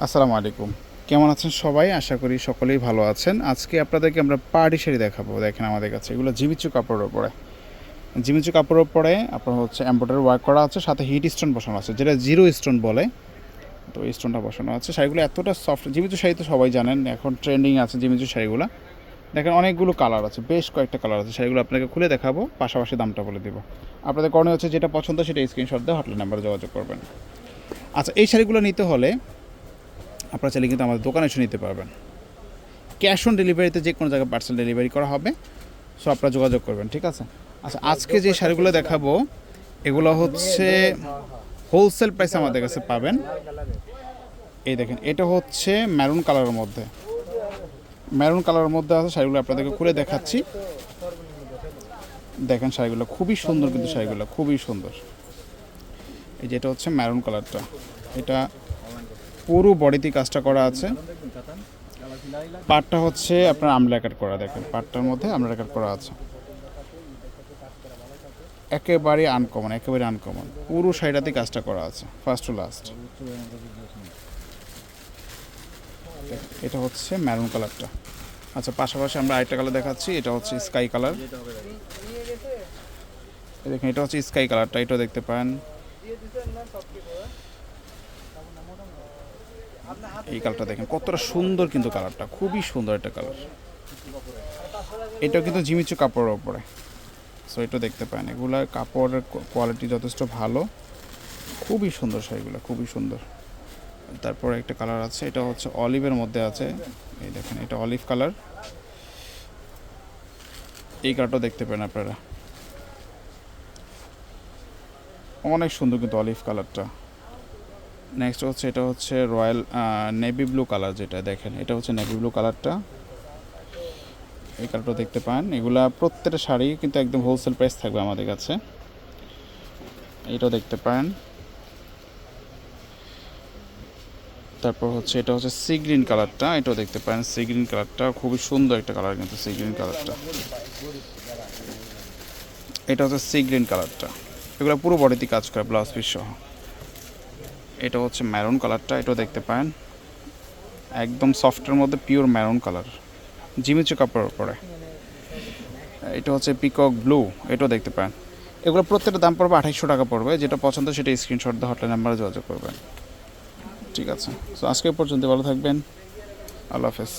আসসালামু আলাইকুম। কেমন আছেন সবাই? আশা করি সকলেই ভালো আছেন। আজকে আপনাদেরকে আমরা পার্টি শাড়ি দেখাবো। দেখেন আমাদের কাছে, এগুলো জিমিচু কাপড়ের উপরে। জিমিচু কাপড়ের উপরে আপনার হচ্ছে এম্ব্রয়ডারি ওয়ার্ক করা আছে, সাথে হিট স্টোন বসানো আছে, যেটা জিরো স্টোন বলে। তো স্টোনটা বসানো আছে। শাড়িগুলো এতটা সফট জিমিচু শাড়ি তো সবাই জানেন, এখন ট্রেন্ডিং আছে জিমিচু শাড়িগুলো। দেখেন অনেকগুলো কালার আছে, বেশ কয়েকটা কালার আছে, শাড়িগুলো আপনাকে খুলে দেখাবো, পাশাপাশি দামটা বলে দেবো। আপনাদের করণীয় হচ্ছে যেটা পছন্দ সেটা স্ক্রিনশট দিয়ে হটলাইন নাম্বারে যোগাযোগ করবেন। আচ্ছা এই শাড়িগুলো নিতে হলে আপনারা চাইলে কিন্তু আমাদের দোকানে এসে নিতে পারবেন। ক্যাশ অন ডেলিভারিতে যে কোনো জায়গায় পার্সেল ডেলিভারি করা হবে। সো আপনারা যোগাযোগ করবেন, ঠিক আছে? আচ্ছা আজকে যে শাড়িগুলো দেখাবো, এগুলো হচ্ছে হোলসেল প্রাইস আমাদের কাছে পাবেন। এই দেখেন, এটা হচ্ছে ম্যারুন কালারের মধ্যে। ম্যারুন কালারের মধ্যে আছে শাড়িগুলো, আপনাদেরকে খুলে দেখাচ্ছি। দেখেন শাড়িগুলো, খুবই সুন্দর কিন্তু শাড়িগুলো, খুবই সুন্দর। এই যেটা হচ্ছে ম্যারুন কালারটা এটা পুরো বডিতে কাজটা করা আছে। পাটটা হচ্ছে আপনার আমলা কাট করা, দেখেন। পাটটার মধ্যে আমলা কাট করা আছে। একেবারে আনকমন একেবারে আনকমন পুরো শাড়িটাতে কাজটা করা আছে ফার্স্ট টু লাস্ট এটা হচ্ছে ম্যারুন কালারটা আচ্ছা পাশাপাশি আমরা আরেকটা কালার দেখাচ্ছি, এটা হচ্ছে স্কাই কালার দেখেন, এটা হচ্ছে স্কাই কালারটা এটাও দেখতে পান এই কালারটা দেখেন, কতটা সুন্দর কিন্তু কালারটা, খুবই সুন্দর একটা কালার। এটাও কিন্তু জিমিচু কাপড়ের ওপরে। সো এটা দেখতে পান এগুলা কাপড়ের কোয়ালিটি যথেষ্ট ভালো। খুবই সুন্দর শাড়িগুলো, খুবই সুন্দর। তারপরে একটা কালার আছে, এটা হচ্ছে অলিভের মধ্যে আছে। এই দেখেন, এটা অলিভ কালার। এই কালারটাও দেখতে পান আপনারা। অনেক সুন্দর কিন্তু অলিভ কালারটা। নেক্সট হচ্ছে, এটা হচ্ছে রয়্যাল নেভি ব্লু কালার যেটা দেখেন, এটা হচ্ছে নেভি ব্লু কালারটা এই কালারটা দেখতে পান। এগুলা প্রত্যেকটা শাড়ি কিন্তু একদম হোলসেল প্রাইস থাকবে আমাদের কাছে। এটাও দেখতে পান। তারপর হচ্ছে, এটা হচ্ছে সি গ্রিন কালারটা এটাও দেখতে পান সি গ্রিন কালারটা খুবই সুন্দর একটা কালার কিন্তু সি গ্রিন কালারটা এটা হচ্ছে সি গ্রিন কালারটা এগুলো পুরো বডিতে কাজ করে ব্লাউজ পিস সহ। এটা হচ্ছে ম্যারুন কালারটা এটাও দেখতে পান একদম সফটের মধ্যে পিওর ম্যারুন কালার জিমিচু কাপড়ের উপরে। এটা হচ্ছে পিকক ব্লু এটাও দেখতে পান এগুলো প্রত্যেকটা দাম পড়বে আঠাইশশো টাকা পড়বে। যেটা পছন্দ সেটা স্ক্রিনশট দিয়ে হটলাইন নাম্বারে যোগাযোগ করবেন। ঠিক আছে। সো আজকে পর্যন্ত ভালো থাকবেন। আল্লাহ হাফেজ।